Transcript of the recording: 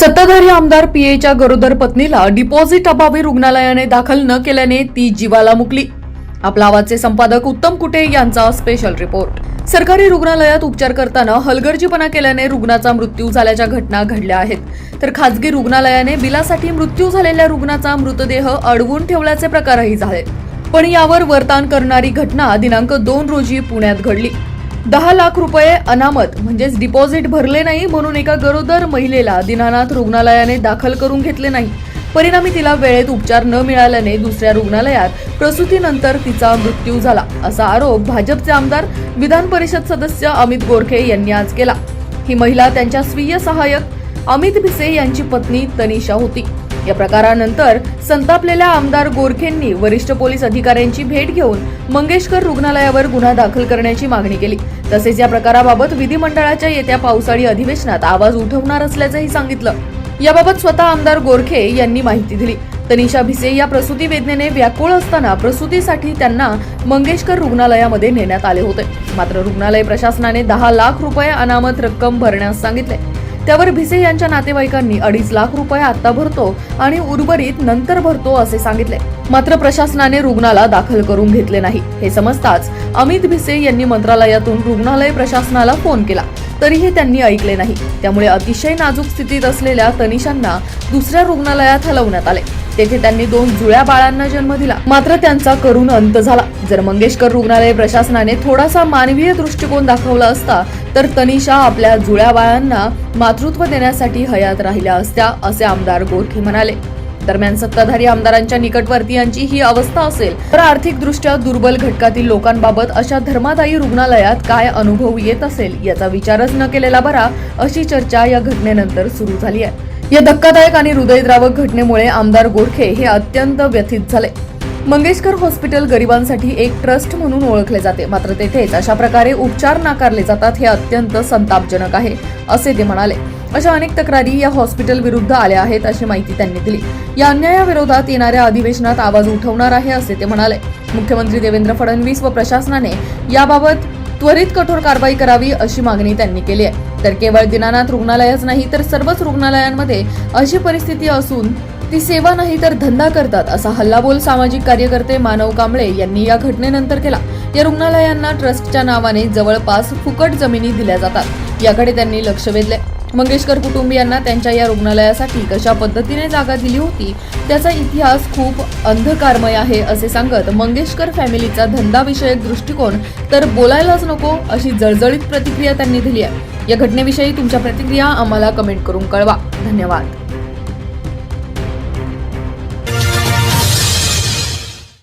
सत्ताधारी आमदार पीएच्या गरोदर पत्नीला डिपॉझिट अभावी रुग्णालयाने दाखल न केल्याने ती जीवाला मुकली. आपला आवाजचे संपादक उत्तम कुटे यांचा स्पेशल रिपोर्ट सरकारी रुग्णालयात उपचार करताना हलगर्जीपणा केल्याने रुग्णाचा मृत्यू झाल्याच्या घटना घडल्या आहेत. तर खासगी रुग्णालयाने बिलासाठी मृत्यू झालेल्या रुग्णाचा मृतदेह अडवून ठेवल्याचे प्रकारही झाले. पण यावर वर्तान करणारी घटना दिनांक दोन रोजी पुण्यात घडली. दहा लाख रुपये अनामत म्हणजेच डिपॉझिट भरले नाही म्हणून एका गरोदर महिलेला दिनानाथ रुग्णालयाने दाखल करून घेतले नाही. परिणामी तिला वेळेत उपचार न मिळाल्याने दुसऱ्या रुग्णालयात प्रसूतीनंतर तिचा मृत्यू झाला असा आरोप भाजपचे आमदार विधान परिषद सदस्य अमित गोरखे यांनी आज केला. ही महिला त्यांच्या स्वीय सहाय्यक अमित भिसे यांची पत्नी तनिषा होती. या प्रकारानंतर संतापलेल्या आमदार गोरखेंनी वरिष्ठ पोलीस अधिकाऱ्यांची भेट घेऊन मंगेशकर रुग्णालयावर गुन्हा दाखल करण्याची मागणी केली. तसेच या प्रकाराबाबत विधिमंडळाच्या येत्या पावसाळी अधिवेशनात आवाज उठवणार असल्याचंही सांगितलं. याबाबत स्वतः आमदार गोरखे यांनी माहिती दिली. तनिषा भिसे या प्रसूती वेदनेने व्याकुळ असताना प्रसूतीसाठी त्यांना मंगेशकर रुग्णालयामध्ये नेण्यात आले होते. मात्र रुग्णालय प्रशासनाने दहा लाख रुपये अनामत रक्कम भरण्यास सांगितले. त्यावर भिसे यांच्या नातेवाईकांनी अडीच लाख रुपये आता भरतो आणि उर्वरित नंतर भरतो असे सांगितले. मात्र प्रशासनाने रुग्णाला दाखल करून घेतले नाही. हे समजताच अमित भिसे यांनी मंत्रालयातून रुग्णालय प्रशासनाला फोन केला. तरीही त्यांनी ऐकले नाही. त्यामुळे अतिशय नाजूक स्थितीत असलेल्या तनिषांना दुसऱ्या रुग्णालयात हलवण्यात आले. तेथे त्यांनी दोन जुळ्या बाळांना जन्म दिला. मात्र त्यांचा करून अंत झाला. जर मंगेशकर रुग्णालय प्रशासनाने थोडासा मानवीय दृष्टिकोन दाखवला असता तर तनिषा आपल्या जुळ्या बाळांना मातृत्व देण्यासाठी हयात राहिल्या असत्या असे आमदार गोरखे म्हणाले. दरम्यान सत्ताधारी आमदारांच्या निकटवर्तीयांची ही अवस्था असेल तर आर्थिकदृष्ट्या दुर्बल घटकातील लोकांबाबत अशा धर्मादायी रुग्णालयात काय अनुभव येत असेल याचा विचारच न केलेला बरा अशी चर्चा या घटनेनंतर सुरू झाली आहे. या धक्कादायक आणि हृदयद्रावक घटनेमुळे आमदार गोरखे हे अत्यंत व्यथित झाले. मंगेशकर हॉस्पिटल गरिबांसाठी एक ट्रस्ट म्हणून ओळखले जाते. मात्र तेथेच अशा प्रकारे उपचार नाकारले जातात हे अत्यंत संतापजनक आहे असे ते म्हणाले. अशा अनेक तक्रारी या हॉस्पिटल विरुद्ध आल्या आहेत अशी माहिती त्यांनी दिली. या अन्यायाविरोधात येणाऱ्या अधिवेशनात आवाज उठवणार आहे असे ते म्हणाले. मुख्यमंत्री देवेंद्र फडणवीस व प्रशासनाने याबाबत त्वरित कठोर कारवाई करावी अशी मागणी त्यांनी केली आहे. तर केवळ दिनानाथ रुग्णालयच नाही तर सर्वच रुग्णालयांमध्ये अशी परिस्थिती असून ती सेवा नाही तर धंदा करतात असा हल्लाबोल सामाजिक कार्यकर्ते मानव कांबळे यांनी या घटनेनंतर केला. या रुग्णालयांना ट्रस्टच्या नावाने जवळपास फुकट जमिनी दिल्या जातात. याकडे त्यांनी लक्ष वेधले. मंगेशकर कुटुंबियांना त्यांच्या या रुग्णालयासाठी कशा पद्धतीने जागा दिली होती त्याचा इतिहास खूप अंधकारमय आहे असे सांगत मंगेशकर फॅमिलीचा धंदाविषयक दृष्टिकोन तर बोलायलाच नको अशी जळजळीत प्रतिक्रिया त्यांनी दिली आहे. या घटनेविषयी तुमच्या प्रतिक्रिया आम्हाला कमेंट करून कळवा. धन्यवाद.